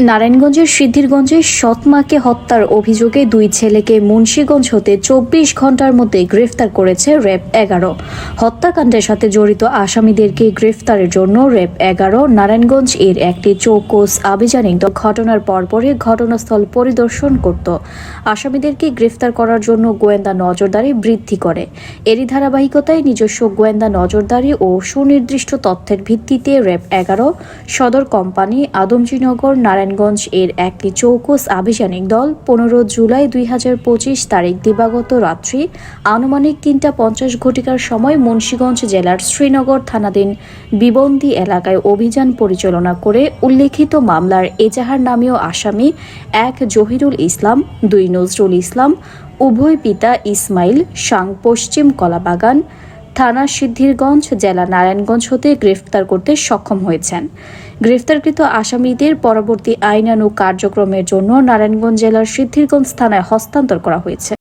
নারায়ণগঞ্জের সিদ্ধিরগঞ্জে সৎমাকে হত্যার অভিযোগে দুই ছেলেকে মুন্সীগঞ্জ হতে চব্বিশ ঘণ্টার মধ্যে গ্রেফতার করেছে র্যাব এগারো। হত্যাকাণ্ডের সাথে জড়িত আসামিদেরকে গ্রেফতারের জন্য র্যাব এগারো, নারায়ণগঞ্জ এর একটি চৌকস আভিযানিক ঘটনার পরপরই ঘটনাস্থল পরিদর্শন করত। আসামিদেরকে গ্রেফতার করার জন্য গোয়েন্দা নজরদারি বৃদ্ধি করে। এরই ধারাবাহিকতায় নিজস্ব গোয়েন্দা নজরদারি ও সুনির্দিষ্ট তথ্যের ভিত্তিতে র্যাব এগারো, সদর কোম্পানি, আদমজীনগর নারায়ণগঞ্জ এর একটি চৌকস আভিযানিক দল পনেরো জুলাই দুই হাজার পঁচিশ তারিখ দিবাগত রাত্রি আনুমানিক তিনটা পঞ্চাশ ঘটিকার সময় মুন্সীগঞ্জ জেলার শ্রীনগর থানাধীন বিবন্দি এলাকায় অভিযান পরিচালনা করে উল্লেখিত মামলার এজাহার নামীয় আসামি এক জহিরুল ইসলাম, দুই নজরুল ইসলাম, উভয় পিতা ইসমাইল, সাং পশ্চিম কলাবাগান থানা সিদ্ধিরগঞ্জ, জেলা নারায়ণগঞ্জ হতে গ্রেফতার করতে সক্ষম হয়েছেন। গ্রেফতারকৃত আসামিদের পরবর্তী আইনানু কার্যক্রমের জন্য নারায়ণগঞ্জ জেলার সিদ্ধিরগঞ্জ থানায় হস্তান্তর করা হয়েছে।